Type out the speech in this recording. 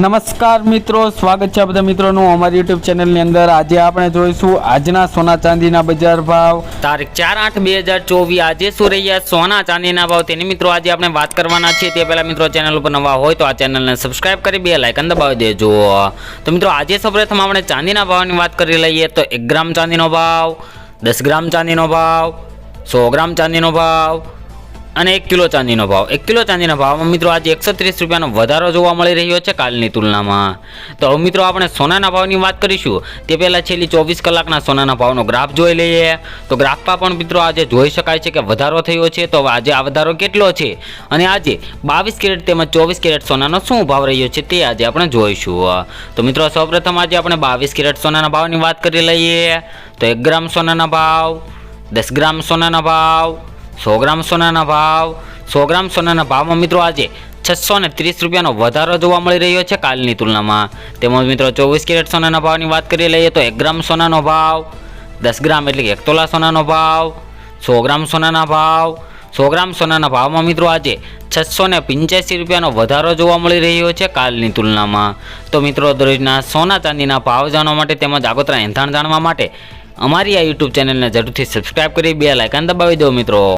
નમસ્કાર મિત્રો, સ્વાગત છે બધા મિત્રોનું અમારી યુટ્યુબ ચેનલની અંદર. આજે આપણે જોઈશું આજના સોના ચાંદીના બજાર ભાવ. તારીખ ચાર આઠ બે હજાર ચોવીસ. આજે શું રહ્યા સોના ચાંદીના ભાવ તેની મિત્રો આજે આપણે વાત કરવાના છીએ. તે પહેલાં મિત્રો ચેનલ ઉપર નવા હોય તો આ ચેનલને સબસ્ક્રાઇબ કરી, બે લાઇકન દબાવી દેજો. તો મિત્રો, આજે સૌપ્રથમ આપણે ચાંદીના ભાવની વાત કરી લઈએ તો એક ગ્રામ ચાંદીનો ભાવ, દસ ગ્રામ ચાંદીનો ભાવ, સો ગ્રામ ચાંદીનો ભાવ અને એક કિલો ચાંદીનો ભાવ. એક કિલો ચાંદીના ભાવમાં મિત્રો આજે એકસો ત્રીસ રૂપિયાનો વધારો જોવા મળી રહ્યો છે કાલની તુલનામાં. તો હવે મિત્રો આપણે સોનાના ભાવની વાત કરીશું. તે પહેલાં છેલ્લી ચોવીસ કલાકના સોનાના ભાવનો ગ્રાફ જોઈ લઈએ. તો ગ્રાફમાં પણ મિત્રો આજે જોઈ શકાય છે કે વધારો થયો છે. તો આજે આ વધારો કેટલો છે? અને આજે બાવીસ કેરેટ તેમજ ચોવીસ કેરેટ સોનાનો શું ભાવ રહ્યો છે તે આજે આપણે જોઈશું. તો મિત્રો સૌપ્રથમ આજે આપણે બાવીસ કેરેટ સોનાના ભાવની વાત કરી લઈએ. તો એક ગ્રામ સોનાના ભાવ, દસ ગ્રામ સોનાના ભાવ સો ગ્રામ સોનાના ભાવ, સો ગ્રામ સોનાના ભાવમાં મિત્રો આજે છસો ને ત્રીસ રૂપિયાનો વધારો જોવા મળી રહ્યો છે કાલની તુલનામાં. તેમજ મિત્રો ચોવીસ કેરેટ સોનાના ભાવની વાત કરી લઈએ તો એક ગ્રામ સોનાનો ભાવ, દસ ગ્રામ એટલે કે એક તોલા સોનાનો ભાવ, સો ગ્રામ સોનાના ભાવ, સો ગ્રામ સોનાના ભાવમાં મિત્રો આજે છસો ને પંચ્યાસી રૂપિયાનો વધારો જોવા મળી રહ્યો છે કાલની તુલનામાં. તો મિત્રો દરરોજના સોના ચાંદીના ભાવ જાણવા માટે તેમજ આગોતરા એંધાણ જાણવા માટે અમારી આ યુટ્યુબ ચેનલને જરૂરથી સબસ્ક્રાઇબ કરી, બે લાઇકન દબાવી દો મિત્રો.